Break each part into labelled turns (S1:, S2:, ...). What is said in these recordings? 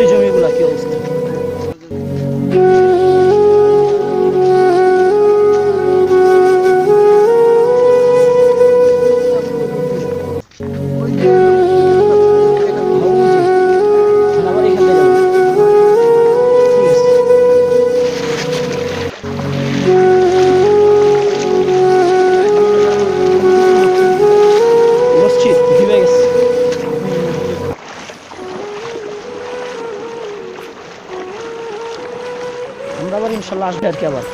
S1: সেই জমিগুলা কি অবস্থা? ইনশাল্লাহ আসবে আর কি আবার।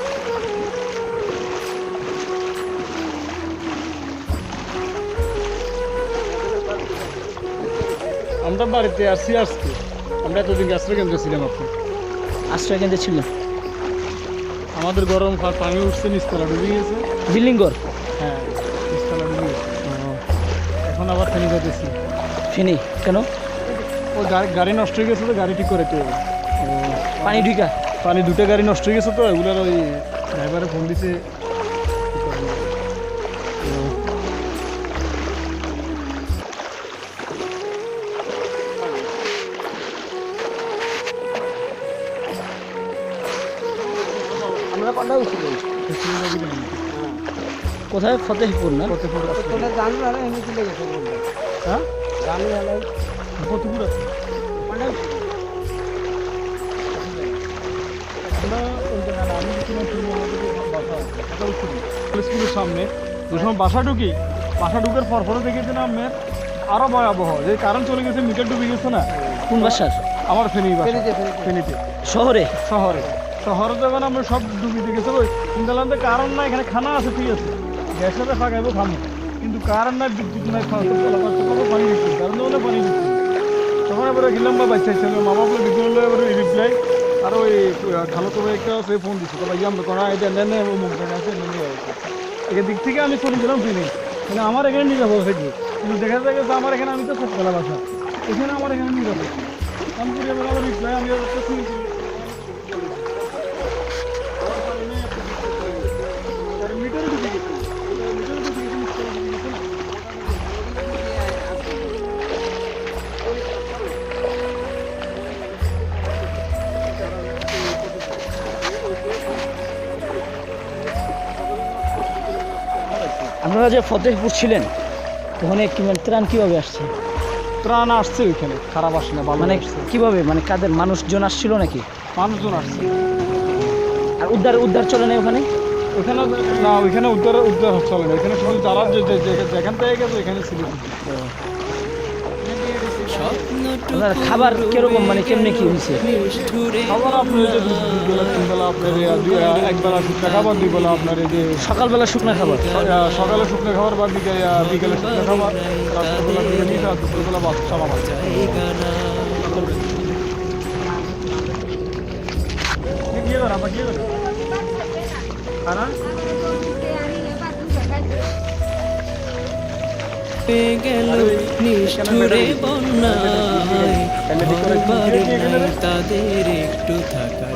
S2: আমরা বাড়িতে আসছি আজকে। আমরা এতদিন আশ্রয় কেন্দ্রে ছিলাম আপনি।
S1: আশ্রয় কেন্দ্রে ছিল
S2: আমাদের গরম পানি উঠছে নিচতলা ডুবে গেছে।
S1: বিল্ডিং ঘর
S2: হ্যাঁ নিচতলা ডুবে গেছে। এখন আবার ফেনি যেতেছি
S1: ফিনি? কেন?
S2: ও গাড়ি গাড়ি নষ্ট হয়ে গেছে তো গাড়ি ঠিক করে তো
S1: পানি ঢুকা
S2: পানি দুটো গাড়ি নষ্ট হয়ে গেছে তো এগুলোর ওই ড্রাইভারে ফোন দিছে। ঠিক করে দিবে।
S1: আমরা কটা উঠছি
S2: তো সেই গাড়ি নেই।
S1: কোথায় ফতেহপুর
S2: ফতেপুর আছে আমরা ওই জায়গায় আমি যে। স্কুলের সামনে যে সময় বাসা ঢুকি বাসা ঢুকার পর পরে দেখেছি না মেয়ের আরও ভয়াবহ যে কারেন্ট চলে গেছে মিটার ডুবে গেছে না।
S1: কোন বাসার
S2: আমার ফেনি ফেনিতে
S1: শহরে?
S2: শহরে। শহরে যখন আমরা সব ডুবি দেখেছি ওই ইন্দালান্ডে কারণ না এখানে খানা আছে ঠিক আছে। গ্যাসের ফাঁকাইবো খামো। কিন্তু কারণ নাই বিদ্যুৎ নাই খাওয়া পানি দিচ্ছি কারণ পানি দিচ্ছি। তখন এবারে গেলাম বা বাচ্চা ছিল মা বাবা বিদ্যুৎ এবারে রিপ্লাই আর ওই ভালো তো একটা সে ফোন দিচ্ছে তো ভাই আমরা কোনো এটা নেন মুখ জায়গা আছে নেন এখান দিক থেকে আমি চলে গেলাম ফিরে। মানে আমার এখানে নিরাপদ থাকবে কিন্তু দেখা যায় যে আমার এখানে আমি তো খুব খেলা বাসা। এখানে আমার এখানে নিরাপদ। আমি ফিরে এবার আবার রিপ্লাই, আমি
S1: আপনারা যে ফতেহপুর ছিলেন ওখানে কি মানে ত্রাণ কীভাবে আসছে?
S2: ত্রাণ আসছে ওইখানে খারাপ আসে না
S1: মানে কীভাবে? মানে কাদের মানুষজন আসছিল নাকি?
S2: মানুষজন আসছে।
S1: আর উদ্ধার উদ্ধার চলে না ওখানে?
S2: ওখানে না ওইখানে উদ্ধার উদ্ধার চলে না ওইখানে শুধু যারা যেখান থেকে গেছে ওইখানে ছিল।
S1: আপনার খাবার কীরকম মানে কেমনে কি হয়েছে
S2: খাবার আপনার যে দুবেলা তিনবেলা আপনার একবেলা শুকনো খাবার দুইবেলা আপনার এই যে
S1: সকালবেলা শুকনো খাবার?
S2: সকালে শুকনো খাবার বা বিকেলে বিকেলে শুকনো খাবার রাত্রেবেলা বিরিয়ানি আর দুপুরবেলা সাবা ভাত গিয়ে দাঁড়া আবার গিয়ে দাঁড়া খানা?
S3: গেল নিষ্ঠুরে বন্যায় তাদের একটু থাকার